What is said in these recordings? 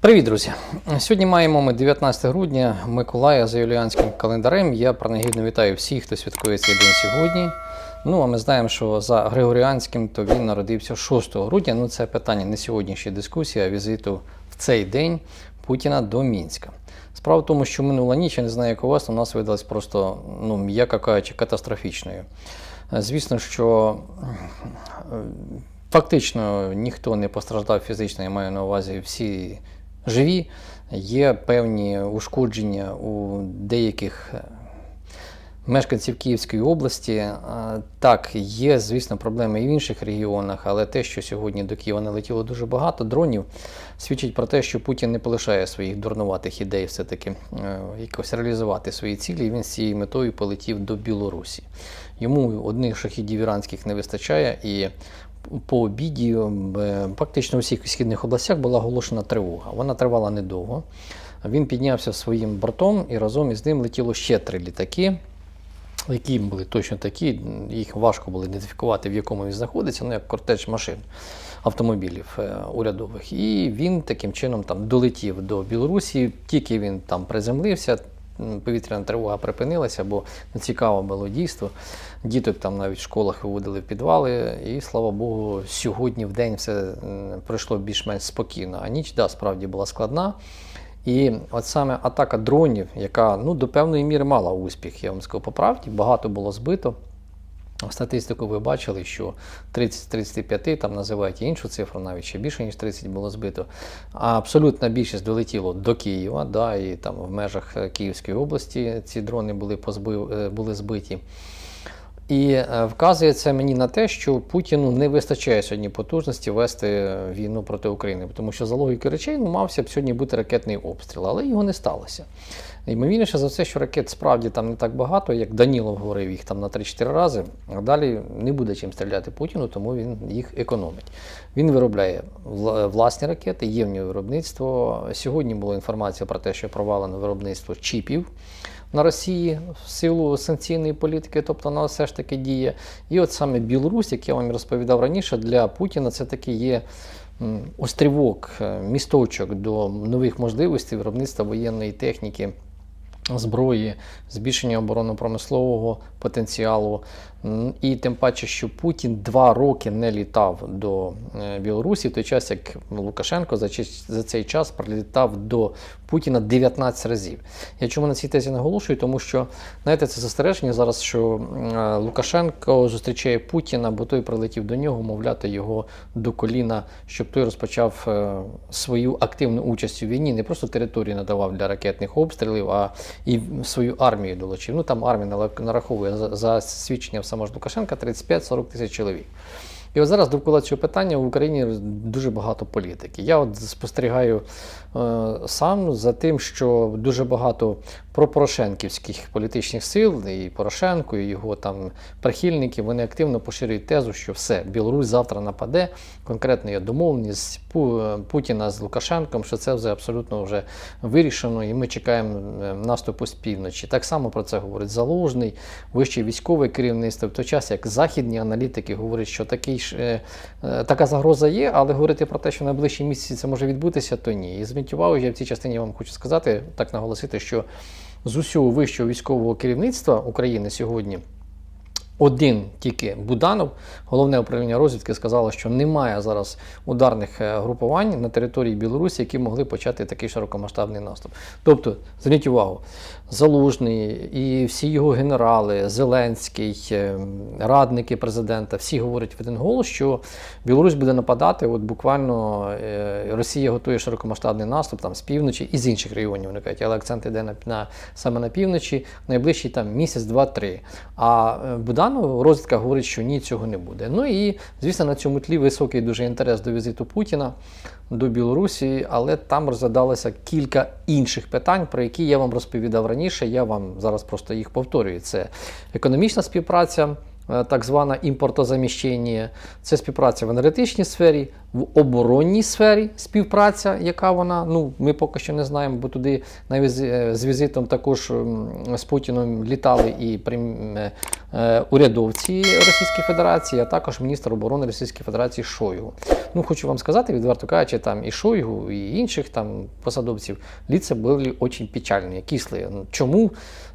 Привіт, друзі! Сьогодні маємо ми 19 грудня Миколая за юліанським календарем. Я принагідно вітаю всіх, хто святкує цей день сьогодні. Ну, а ми знаємо, що за Григоріанським то він народився 6 грудня. Ну, це питання не сьогоднішньої дискусії, а візиту в цей день Путіна до Мінська. Справа в тому, що минула ніч, я не знаю, як у вас, у нас видалась просто, ну, м'яко кажучи, катастрофічною. Звісно, що е, фактично ніхто не постраждав фізично, я маю на увазі всі живі. Є певні ушкодження у деяких е, мешканців Київської області. Е, Так, є, звісно, проблеми і в інших регіонах, але те, що сьогодні до Києва не летіло дуже багато дронів, свідчить про те, що Путін не полишає своїх дурнуватих ідей все-таки е, якось реалізувати свої цілі. Він з цією метою полетів до Білорусі. Йому одних шахідів іранських не вистачає, і по обіді е, практично у всіх східних областях була оголошена тривога. Вона тривала недовго. Він піднявся своїм бортом і разом із ним летіло ще три літаки. Які були точно такі, їх важко було ідентифікувати, в якому він знаходиться, ну як кортеж машин автомобілів е, урядових. І він таким чином там долетів до Білорусі. Тільки він там приземлився, повітряна тривога припинилася, бо цікаво було дійство. Діток там навіть в школах виводили в підвали, і слава Богу, сьогодні в день все пройшло більш-менш спокійно. А ніч, да, справді була складна. І от саме атака дронів, яка ну, до певної міри мала успіх, я вам скажу по правді, багато було збито. Статистику ви бачили, що 30-35 там називають іншу цифру, навіть ще більше, ніж 30 було збито. А абсолютна більшість долетіло до Києва, да, і там в межах е, Київської області ці дрони були, позбив, е, були збиті. І е, вказує це мені на те, що Путіну не вистачає сьогодні потужності вести війну проти України, тому що за логікою речей ну, мався б сьогодні бути ракетний обстріл, але його не сталося. Ймовірніше за все, що ракет справді там не так багато, як Данілов говорив їх там на 3-4 рази, а далі не буде чим стріляти Путіну, тому він їх економить. Він виробляє вла- власні ракети, є в нього виробництво. Сьогодні була інформація про те, що провалено виробництво чіпів на Росії в силу санкційної політики, тобто вона все ж таки діє. І от саме Білорусь, як я вам розповідав раніше, для Путіна це таки є острівок, е, місточок до нових можливостей виробництва воєнної техніки. Зброї, збільшення оборонно-промислового потенціалу. І тим паче, що Путін два роки не літав до е, Білорусі, в той час як Лукашенко за, цей час прилітав до Путіна 19 разів. Я чому на цій тезі наголошую? Тому що знаєте, це застереження зараз, що е, Лукашенко зустрічає Путіна, бо той прилетів до нього, мовляти його до коліна, щоб той розпочав е, свою активну участь у війні, не просто територію надавав для ракетних обстрілів, а і свою армію долучив. Ну там армія нараховує за, свідченням самого ж Лукашенка 35-40 тисяч чоловік. І от зараз довкола цього питання в Україні дуже багато політики. Я от спостерігаю е, сам за тим, що дуже багато пропорошенківських політичних сил, і Порошенко, і його там прихильники, вони активно поширюють тезу, що все, Білорусь завтра нападе. Конкретно є домовленість Пу- Путіна з Лукашенком, що це вже абсолютно вже вирішено, і ми чекаємо е, наступу з півночі. Так само про це говорить Залужний, вище військове керівництво, в той час як західні аналітики говорять, що такий ж, е, е, така загроза є, але говорити про те, що найближчі місяці це може відбутися, то ні. І зверніть я в цій частині вам хочу сказати, так наголосити, що з усього вищого військового керівництва України сьогодні. Один тільки Буданов, головне управління розвідки, сказало, що немає зараз ударних е, групувань на території Білорусі, які могли почати такий широкомасштабний наступ. Тобто, зверніть увагу, Залужний і всі його генерали, Зеленський, е, радники президента, всі говорять в один голос, що Білорусь буде нападати. От буквально е, Росія готує широкомасштабний наступ там з півночі і з інших регіонів. Вони але акцент йде на, на саме на півночі, найближчий там місяць, два-три. А е, Буданов розвідка говорить, що ні, цього не буде. Ну і звісно, на цьому тлі високий дуже інтерес до візиту Путіна до Білорусі, але там розглядалося кілька інших питань, про які я вам розповідав раніше. Я вам зараз просто їх повторюю. Це економічна співпраця. е, так звана імпортозаміщення, це співпраця в енергетичній сфері, в оборонній сфері співпраця, яка вона, ну ми поки що не знаємо, бо туди навіть з, е, візитом також з Путіном літали і е, е, урядовці Російської Федерації, а також міністр оборони Російської Федерації Шойгу. Ну, хочу вам сказати, відверто кажучи, там і Шойгу, і інших там посадовців, лица були дуже печальні, кисли. Ну, Чому?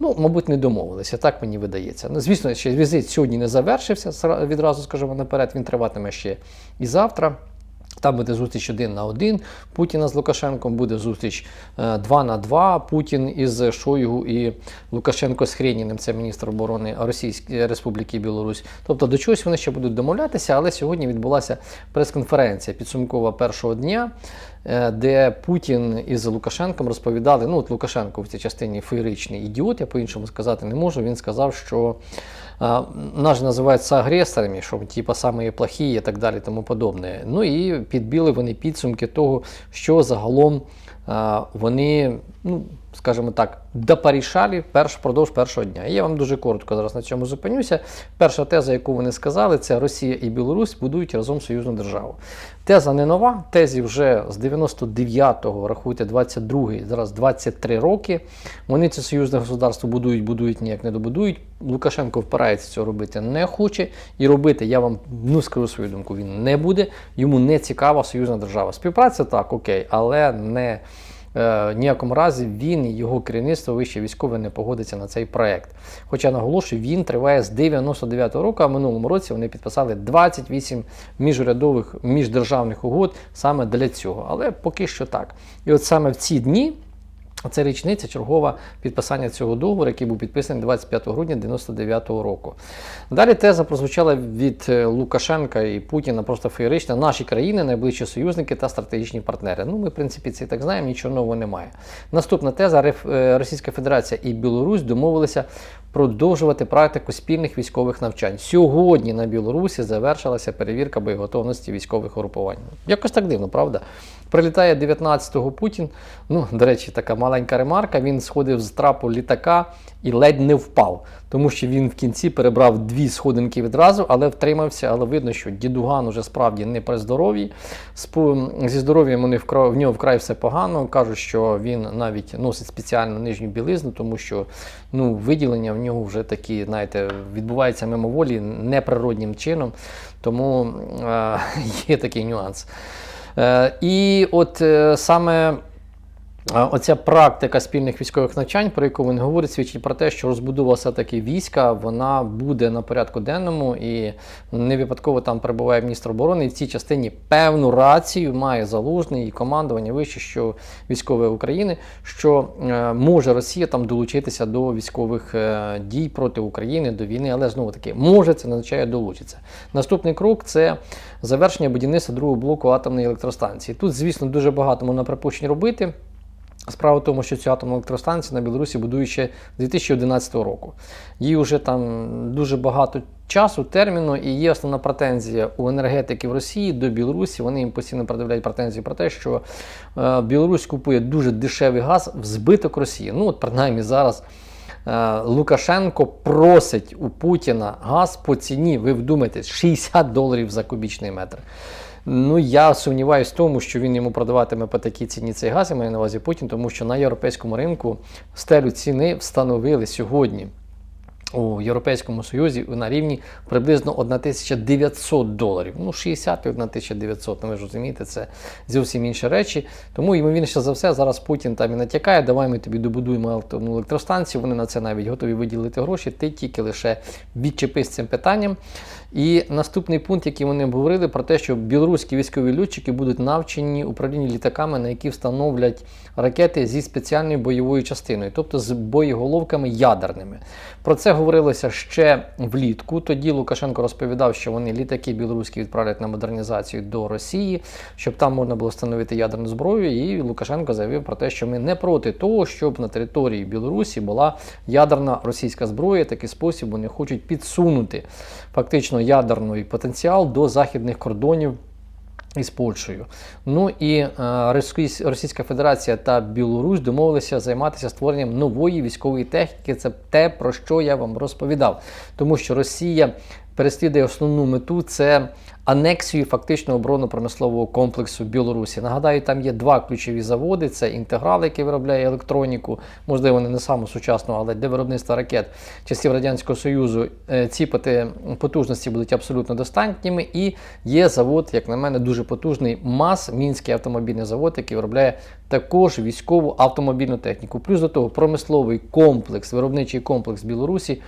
Ну, мабуть, не домовилися, так мені видається. Ну, звісно, ще візит сьогодні не завершився, відразу скажемо наперед, він триватиме ще і завтра. Там буде зустріч один на один Путіна з Лукашенком, буде зустріч е, два на два Путін із Шойгу і Лукашенко з Хреніним, це міністр оборони Російської Республіки Білорусь. Тобто до чогось вони ще будуть домовлятися, але сьогодні відбулася прес-конференція підсумкова першого дня, е, де Путін із Лукашенком розповідали. Ну, от Лукашенко в цій частині феєричний ідіот, я по-іншому сказати не можу. Він сказав, що а, нас же називають агресорами, що типа самі плохі і так далі, тому подобне. Ну і підбили вони підсумки того, що загалом вони, ну скажімо так, допорішали перш, впродовж першого дня. І я вам дуже коротко зараз на цьому зупинюся. Перша теза, яку вони сказали, це Росія і Білорусь будують разом союзну державу. Теза не нова, тезі вже з 99-го, рахуйте, 22-й, зараз 23 роки. Вони це союзне государство будують, будують, ніяк не добудують. Лукашенко впирається цього робити не хоче. І робити, я вам ну, скажу свою думку, він не буде. Йому не цікава союзна держава. Співпраця так, окей, але не. Е, ніякому разі він і його керівництво вище військове не погодиться на цей проект. Хоча наголошую, він триває з 99-го року, а в минулому році вони підписали 28 міжурядових міждержавних угод саме для цього. Але поки що так. І от саме в ці дні. Це річниця чергова підписання цього договору, який був підписаний 25 грудня 99-го року. Далі теза прозвучала від е, Лукашенка і Путіна просто феєрична. Наші країни, найближчі союзники та стратегічні партнери. Ну, ми, в принципі, це і так знаємо, нічого нового немає. Наступна теза е, Російська Федерація і Білорусь домовилися продовжувати практику спільних військових навчань. Сьогодні на Білорусі завершилася перевірка боєготовності військових групувань. Якось так дивно, правда? Прилітає 19-го Путін. Ну, до речі, така маленька ремарка. Він сходив з трапу літака і ледь не впав, тому що він в кінці перебрав дві сходинки відразу, але втримався. Але видно, що дідуган уже справді не при здоров'ї. Зі здоров'ям в нього вкрай все погано. Кажуть, що він навіть носить спеціальну нижню білизну, тому що ну, виділення в нього вже такі, знаєте, відбуваються мимоволі неприроднім чином. Тому е- є такий нюанс. Е, І от е, саме Оця практика спільних військових навчань, про яку він говорить, свідчить про те, що розбудова все-таки війська вона буде на порядку денному і не випадково там перебуває міністр оборони. І в цій частині певну рацію має залужний і командування вище, що військове України, що е, може Росія там долучитися до військових е, дій проти України, до війни, але знову таки може це означає долучиться. Наступний крок це завершення будівництва другого блоку атомної електростанції. Тут, звісно, дуже багато можна припущень робити. Справа в тому, що цю атомну електростанцію на Білорусі будують ще з 2011 року. Їй вже там дуже багато часу, терміну, і є основна претензія у енергетиків Росії до Білорусі. Вони їм постійно пред'являють претензії про те, що е, Білорусь купує дуже дешевий газ в збиток Росії. Ну, от принаймні зараз. е, Лукашенко просить у Путіна газ по ціні, ви вдумайтесь, 60 доларів за кубічний метр. Ну, я сумніваюся в тому, що він йому продаватиме по такій ціні цей газ, я маю на увазі Путін, тому що на європейському ринку стелю ціни встановили сьогодні у Європейському Союзі на рівні приблизно 1900 доларів. Ну, 60 і 1900, ну ви ж розумієте, це зовсім інші речі. Тому, ймовірніше за все, зараз Путін там і натякає, давай ми тобі добудуємо електростанцію, вони на це навіть готові виділити гроші, ти тільки лише відчепись цим питанням. І наступний пункт, який вони говорили, про те, що білоруські військові льотчики будуть навчені управлінні літаками, на які встановлять ракети зі спеціальною бойовою частиною, тобто з боєголовками ядерними. Про це говорилося ще влітку. Тоді Лукашенко розповідав, що вони літаки білоруські відправлять на модернізацію до Росії, щоб там можна було встановити ядерну зброю. І Лукашенко заявив про те, що ми не проти того, щоб на території Білорусі була ядерна російська зброя. Такий спосіб вони хочуть підсунути фактично ядерний потенціал до західних кордонів. із Польщею. Ну і е, Російська Федерація та Білорусь домовилися займатися створенням нової військової техніки. Це те, про що я вам розповідав. Тому що Росія переслідує основну мету це анексію фактично оборонно-промислового комплексу Білорусі. Нагадаю, там є два ключові заводи: це інтеграл, який виробляє електроніку, можливо, не на саму сучасну, але для виробництва ракет часів Радянського Союзу е, ці потужності будуть абсолютно достатніми. І є завод, як на мене, дуже потужний МАЗ, Мінський автомобільний завод, який виробляє також військову автомобільну техніку. Плюс до того промисловий комплекс, виробничий комплекс Білорусі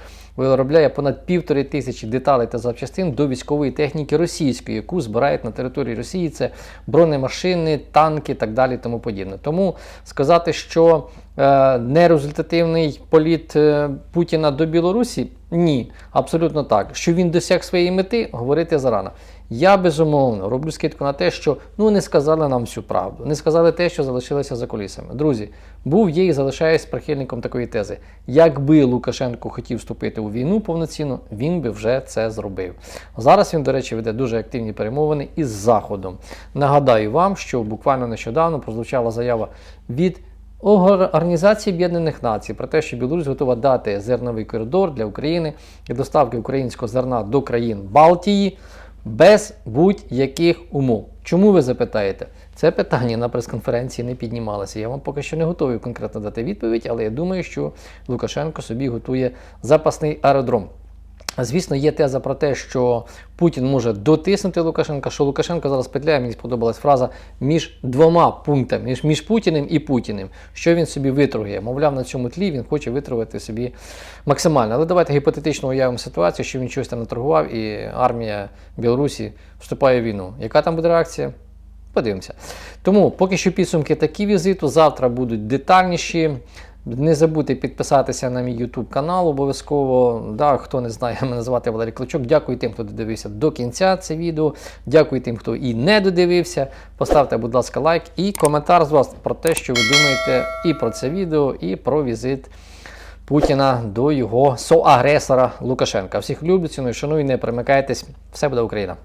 виробляє понад півтори тисячі деталей та запчастин до військової техніки російської, яку збирають на території Росії. Це бронемашини, танки так далі. Тому подібне. Тому сказати, що е, нерезультативний політ е, Путіна до Білорусі ні, абсолютно так. Що він досяг своєї мети, говорити зарано. Я безумовно роблю скидку на те, що ну не сказали нам всю правду, не сказали те, що залишилося за колісами. Друзі, був є і залишаюсь прихильником такої тези. Якби Лукашенко хотів вступити у війну повноцінно, він би вже це зробив. Зараз він, до речі, веде дуже активні перемовини із Заходом. Нагадаю вам, що буквально нещодавно прозвучала заява від Організації Об'єднаних Націй про те, що Білорусь готова дати зерновий коридор для України і доставки українського зерна до країн Балтії без будь-яких умов. Чому ви запитаєте? Це питання на прес-конференції не піднімалося. Я вам поки що не готовий конкретно дати відповідь, але я думаю, що Лукашенко собі готує запасний аеродром. Звісно, є теза про те, що Путін може дотиснути Лукашенка, що Лукашенко зараз петляє, мені сподобалась фраза між двома пунктами, між, між Путіним і Путіним. Що він собі виторгує? Мовляв, на цьому тлі він хоче виторгувати собі максимально. Але давайте гіпотетично уявимо ситуацію, що він щось там наторгував, і армія Білорусі вступає в війну. Яка там буде реакція? Подивимося. Тому поки що підсумки такі візиту. Завтра будуть детальніші. Не забудьте підписатися на мій YouTube канал обов'язково. Да, хто не знає, мене звати Валерій Клочок. Дякую тим, хто додивився до кінця це відео. Дякую тим, хто і не додивився. Поставте, будь ласка, лайк і коментар з вас про те, що ви думаєте і про це відео, і про візит Путіна до його соагресора Лукашенка. Всіх люблю, ціную, шаную, не примикайтесь. Все буде Україна!